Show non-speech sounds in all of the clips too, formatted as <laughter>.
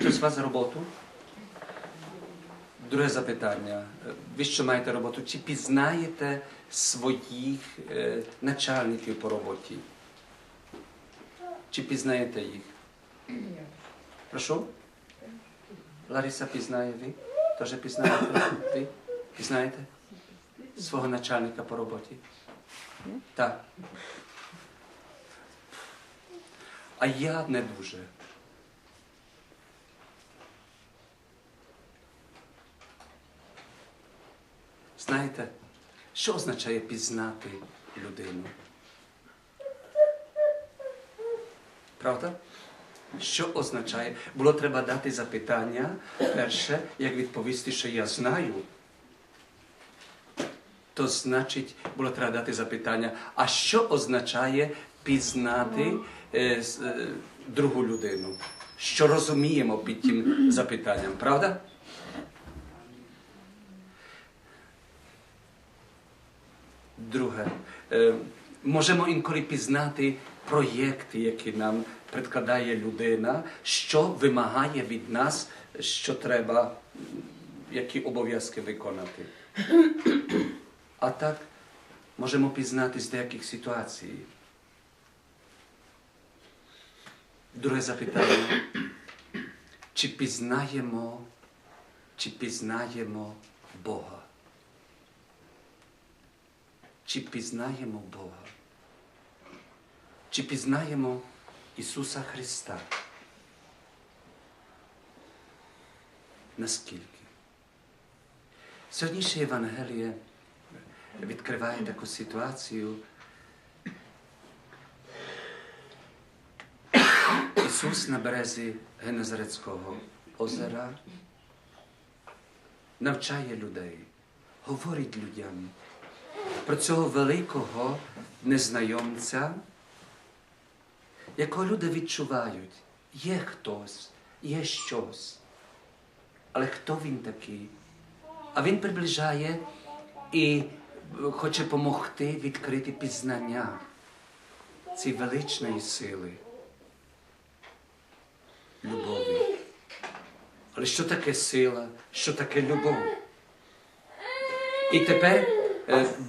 хтось з вас роботу? Друге запитання. Ви що маєте роботу? Чи пізнаєте своїх е, начальників по роботі? Чи пізнаєте їх? Прошу? Лариса пізнає ви? Теж пізнаєте? Ви? Пізнаєте? Свого начальника по роботі? Так. А я не дуже. Знаєте, що означає пізнати людину? Правда? Що означає? Було треба дати запитання перше, як відповісти, що я знаю. То значить, було треба дати запитання, а що означає пізнати е, е, другу людину? Що розуміємо під тим запитанням, правда? Друге, е, можемо інколи пізнати проєкти, які нам предкладає людина, що вимагає від нас, що треба, які обов'язки виконати. А так можемо пізнати з деяких ситуацій. Друге запитання. Чи пізнаємо, чи пізнаємо Бога? Чи пізнаємо Бога? Чи пізнаємо Ісуса Христа? Наскільки? Сьогоднішнє Євангеліє відкриває таку ситуацію. Ісус на березі Генезарецького озера навчає людей, говорить людям про цього великого незнайомця, якого люди відчувають, є хтось, є щось. Але хто він такий? А він приближає і хоче допомогти відкрити пізнання цієї величної сили, любові. Але що таке сила, що таке любов? І тепер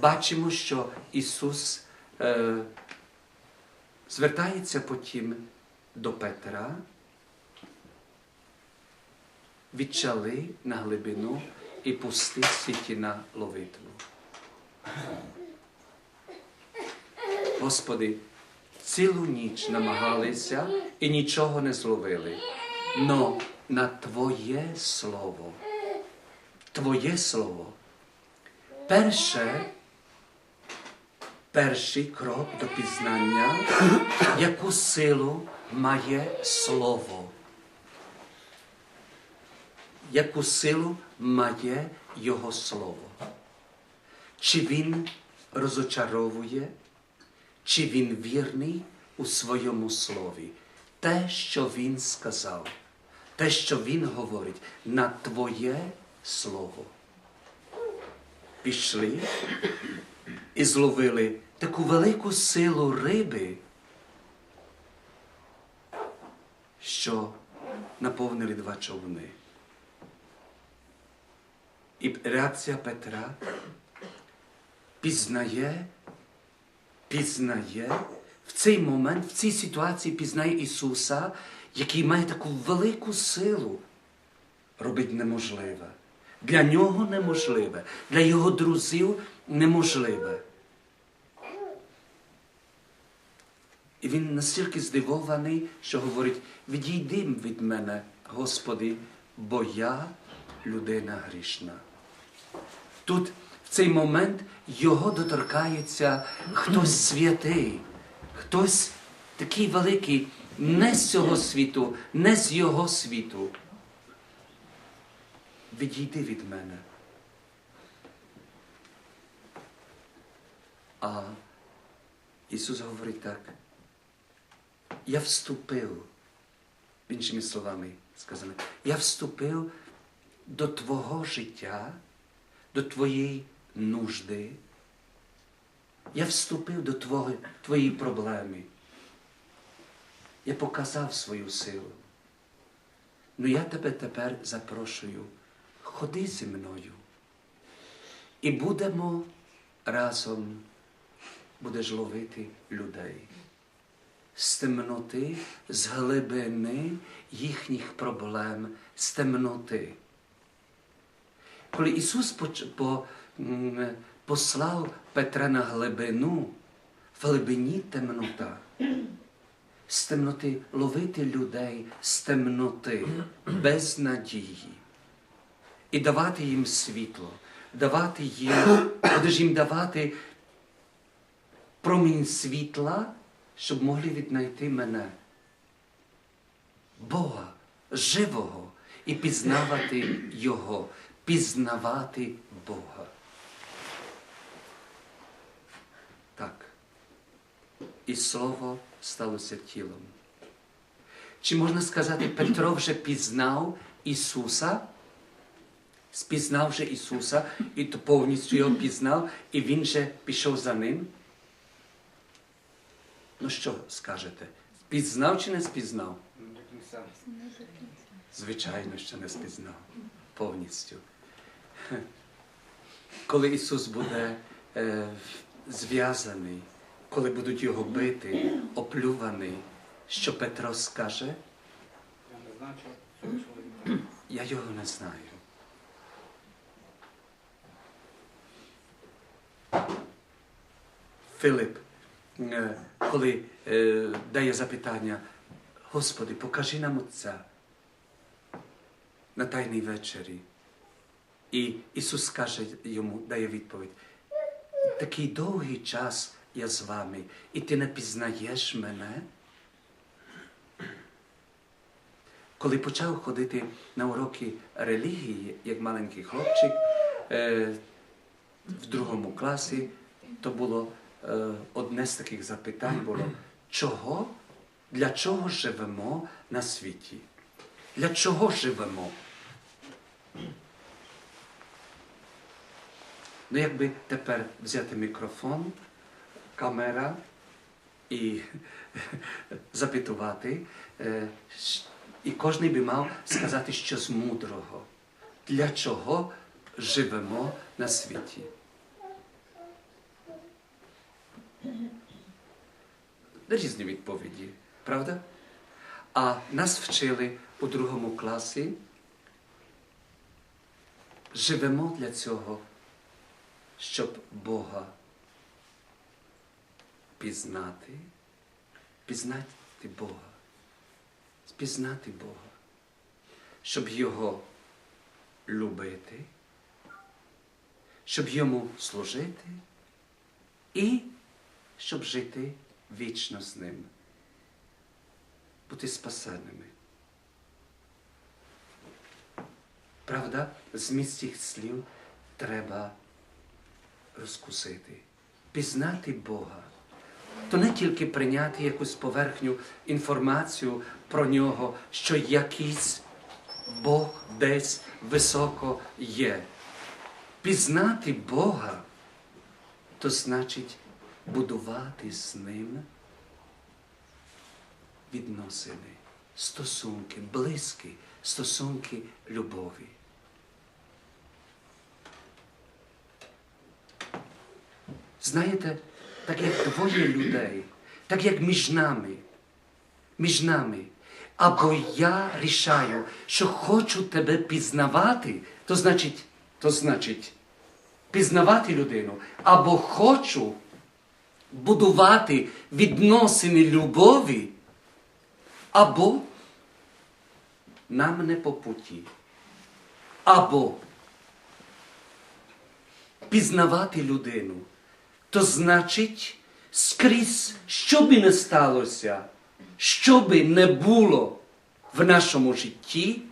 бачимо, що Ісус е, звертається потім до Петра, відчали на глибину і пусти сіті на ловитву. Господи, цілу ніч намагалися і нічого не зловили. Но на Твоє Слово, Твоє Слово, перше, перший крок до пізнання, яку силу має Слово. Яку силу має Його Слово? Чи він розочаровує, чи він вірний у своєму слові? Те, що він сказав, те, що він говорить, на Твоє Слово. Пішли і зловили таку велику силу риби, що наповнили два човни. І реакція Петра пізнає, пізнає в цей момент, в цій ситуації пізнає Ісуса, який має таку велику силу робить неможливе. Для нього неможливе, для його друзів неможливе. І він настільки здивований, що говорить: відійди від мене, Господи, бо я людина грішна. Тут в цей момент його доторкається хтось святий, хтось такий великий, не з цього світу, не з його світу. Відійди від мене. А Ісус говорить так. Я вступив, іншими словами сказано, я вступив до Твого життя, до Твоєї нужди. Я вступив до твого, Твоєї проблеми. Я показав свою силу. ну я тебе тепер запрошую, ходи зі мною. І будемо разом, будеш ловити людей з темноти, з глибини їхніх проблем, з темноти. Коли Ісус по- послав Петра на глибину, в глибині темнота, з темноти ловити людей з темноти, без надії і давати їм світло, давати їм, будеш їм давати промінь світла, щоб могли віднайти мене, Бога, живого, і пізнавати Його, пізнавати Бога. Так. І слово сталося тілом. Чи можна сказати, Петро вже пізнав Ісуса? Спізнав вже Ісуса і то повністю його пізнав, і Він же пішов за ним? Ну що скажете? Пізнав чи не спізнав? Звичайно, що не спізнав повністю. Коли Ісус буде е, зв'язаний, коли будуть його бити, оплюваний, що Петро скаже, я його не знаю. Филип, е, коли е, дає запитання, Господи, покажи нам Отця на Тайній вечері. І Ісус каже йому, дає відповідь, такий довгий час я з вами, і ти не пізнаєш мене. Коли почав ходити на уроки релігії, як маленький хлопчик, е, в другому класі, то було одне з таких запитань було, чого, для чого живемо на світі? Для чого живемо? Ну, якби тепер взяти мікрофон, камера і <laughs> запитувати, е, і кожен би мав сказати щось мудрого. Для чого живемо на світі? Різні відповіді, правда? А нас вчили у другому класі. Живемо для цього, щоб Бога пізнати, пізнати Бога, спізнати Бога, щоб Його любити, щоб Йому служити. І щоб жити вічно з ним, бути спасеними. Правда, зміст цих слів треба розкусити, пізнати Бога. То не тільки прийняти якусь поверхню інформацію про нього, що якийсь Бог десь високо є. Пізнати Бога, то значить будувати з ним відносини, стосунки, близькі стосунки любові. Знаєте, так як двоє людей, так як між нами, між нами, або я рішаю, що хочу тебе пізнавати, то значить, то значить пізнавати людину, або хочу будувати відносини любові, або нам не по путі. Або пізнавати людину, то значить, скрізь, що би не сталося, що би не було в нашому житті,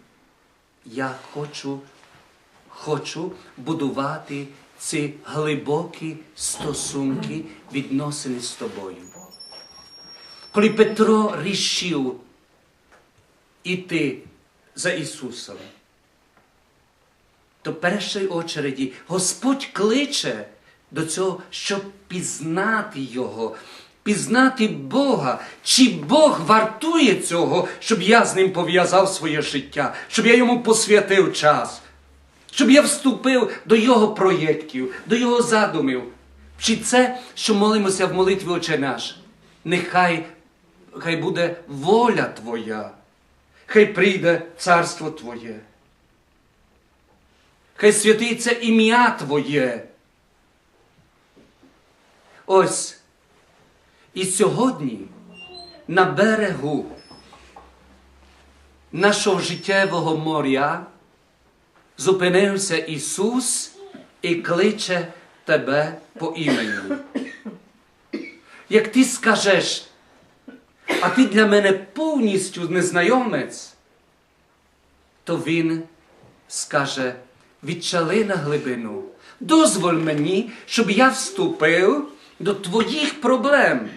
я хочу, хочу будувати ці глибокі стосунки, відносини з тобою. Коли Петро рішив іти за Ісусом, то в першій очереді Господь кличе до цього, щоб пізнати Його, пізнати Бога, чи Бог вартує цього, щоб я з ним пов'язав своє життя, щоб я йому посвятив час, щоб я вступив до Його проєктів, до Його задумів. Чи це, що молимося в молитві Отче наш? Нехай хай буде воля Твоя, хай прийде царство Твоє. Хай святиться ім'я Твоє. Ось. І сьогодні на берегу нашого життєвого моря зупинився Ісус і кличе тебе по імені. Як ти скажеш, а ти для мене повністю незнайомець, то Він скаже, відчали на глибину. Дозволь мені, щоб я вступив до твоїх проблем,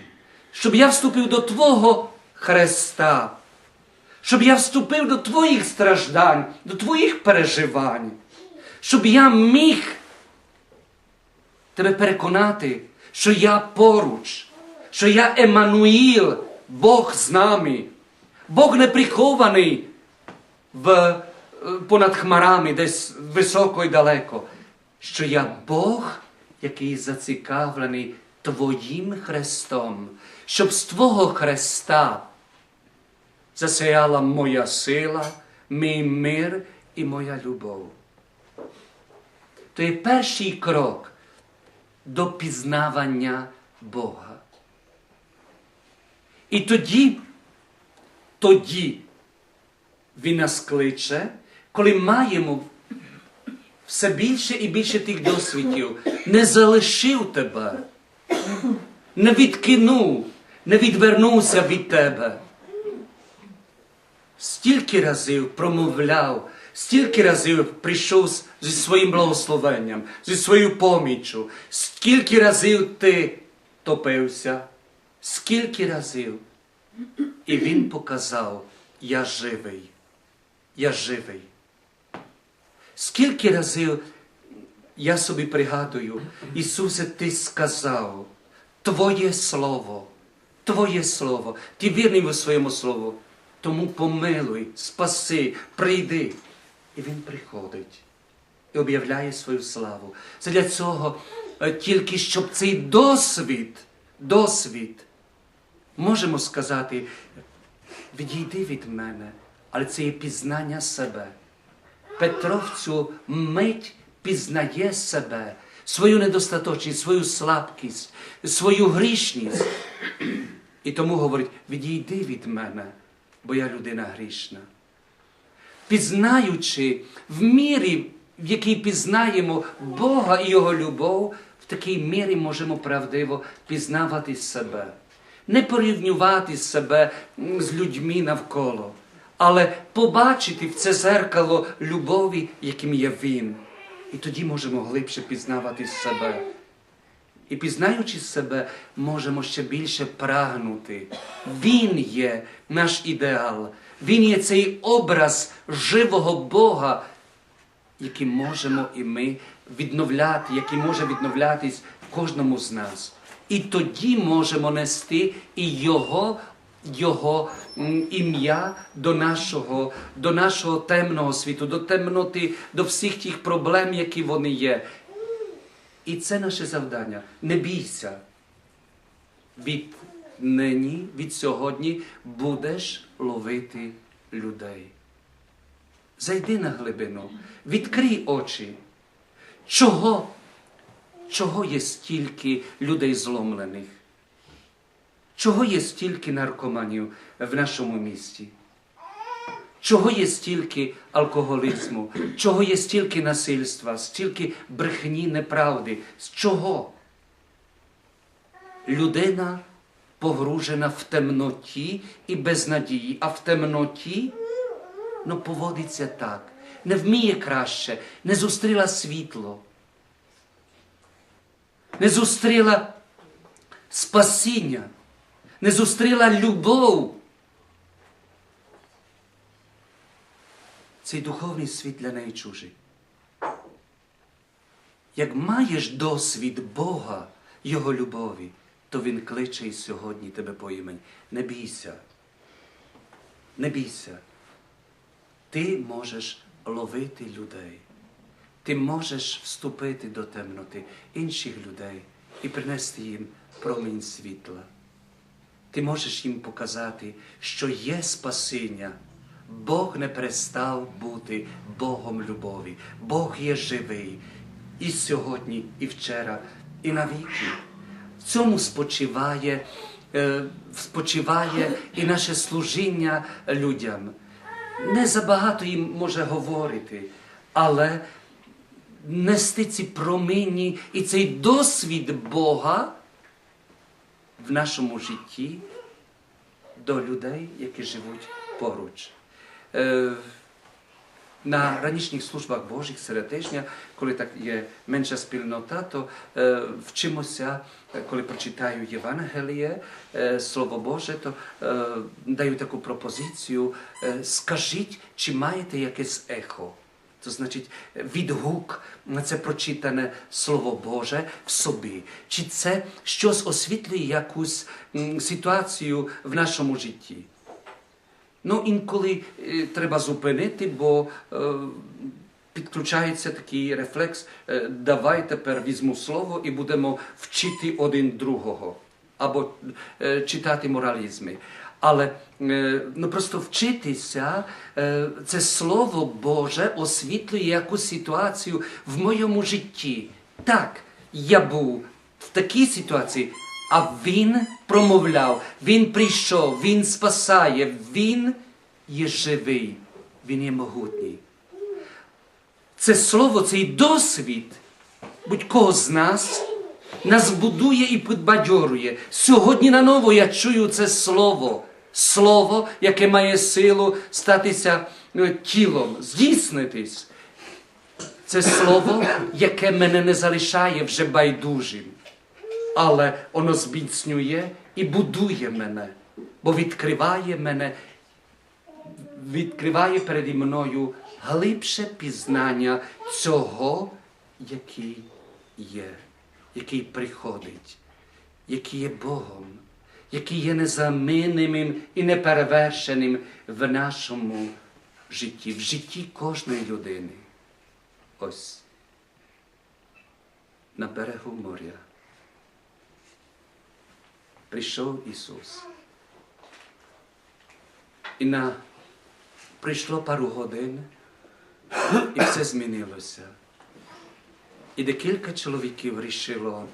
щоб я вступив до Твого Христа, щоб я вступив до твоїх страждань, до твоїх переживань, щоб я міг тебе переконати, що я поруч, що я Еммануїл, Бог з нами, Бог не прихований в, е, понад хмарами, десь високо і далеко, що я Бог, який зацікавлений Твоїм Христом, щоб з Твого Христа засяяла моя сила, мій мир і моя любов. То перший крок до пізнавання Бога. І тоді, тоді Він нас кличе, коли маємо все більше і більше тих досвідів, не залишив тебе, не відкинув, не відвернувся від тебе. Стільки разів промовляв, стільки разів прийшов зі своїм благословенням, зі своєю поміччю, скільки разів ти топився, скільки разів. І він показав, я живий, я живий. Скільки разів я собі пригадую, Ісусе, Ти сказав, Твоє Слово, Твоє Слово, Ти вірний у своєму Слову, тому помилуй, спаси, прийди. І Він приходить і об'являє свою славу. Це для цього е, тільки щоб цей досвід, досвід, можемо сказати, відійди від мене, але це є пізнання себе. Петро в цю мить пізнає себе, свою недостаточність, свою слабкість, свою грішність. І тому говорить: відійди від мене, бо я людина грішна. Пізнаючи в мірі, в якій пізнаємо Бога і Його любов, в такій мірі можемо правдиво пізнавати себе, не порівнювати себе з людьми навколо, але побачити в це зеркало любові, яким є Він. І тоді можемо глибше пізнавати себе. І пізнаючи себе, можемо ще більше прагнути. Він є наш ідеал, Він є цей образ живого Бога, який можемо і ми відновляти, який може відновлятись в кожному з нас. І тоді можемо нести і Його, Його ім'я до нашого, до нашого темного світу, до темноти, до всіх тих проблем, які вони є. І це наше завдання. Не бійся. Від нині, від сьогодні будеш ловити людей. Зайди на глибину, відкрий очі. Чого? Чого є стільки людей зломлених? Чого є стільки наркоманів в нашому місті? Чого є стільки алкоголізму? Чого є стільки насильства, стільки брехні, неправди? З чого? Людина погружена в темноті і безнадії, а в темноті ну, поводиться так, не вміє краще, не зустріла світло, не зустріла спасіння, не зустріла любов. Цей духовний світ для неї чужий. Як маєш досвід Бога, Його любові, то Він кличе і сьогодні тебе по імені. Не бійся. Не бійся. Ти можеш ловити людей. Ти можеш вступити до темноти інших людей і принести їм промінь світла. Ти можеш їм показати, що є спасіння. Бог не перестав бути Богом любові. Бог є живий і сьогодні, і вчора, і навіки. В цьому спочиває, е, спочиває і наше служіння людям. Не забагато їм може говорити, але нести ці промінні і цей досвід Бога в нашому житті до людей, які живуть поруч. На ранішніх службах Божих серед тижня, коли так є менша спільнота, то вчимося, коли прочитаю Євангеліє, Слово Боже, то даю таку пропозицію. Скажіть, чи маєте якесь ехо? То значить відгук на це прочитане Слово Боже в собі. Чи це щось освітлює якусь ситуацію в нашому житті? Ну, інколи е, треба зупинити, бо е, підключається такий рефлекс. е, давай тепер візьму слово і будемо вчити один другого або читати моралізми. Але ну, просто вчитися, це Слово Боже освітлює якусь ситуацію в моєму житті. Так, я був в такій ситуації, а Він промовляв, Він прийшов, Він спасає, Він є живий, Він є могутній. Це слово, цей досвід будь-кого з нас нас будує і підбадьорює. Сьогодні наново я чую це слово. Слово, яке має силу статися е, тілом, здійснитись. Це слово, яке мене не залишає вже байдужим, але воно зміцнює і будує мене, бо відкриває мене, відкриває переді мною глибше пізнання цього, який є, який приходить, який є Богом, який є незамінним і неперевершеним в нашому житті, в житті кожної людини. Ось на берегу моря. Прийшов Ісус. І на прийшло пару годин, і все змінилося. І декілька чоловіків вирішило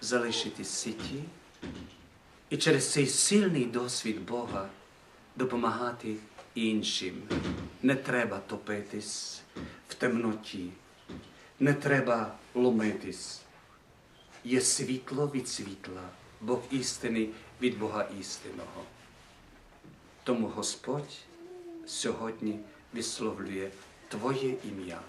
залишити сіті і через цей сильний досвід Бога допомагати іншим. Не треба топитись в темноті, не треба ломитись. Є світло від світла, Бог істини від Бога істинного. Тому Господь сьогодні висловлює Твоє ім'я.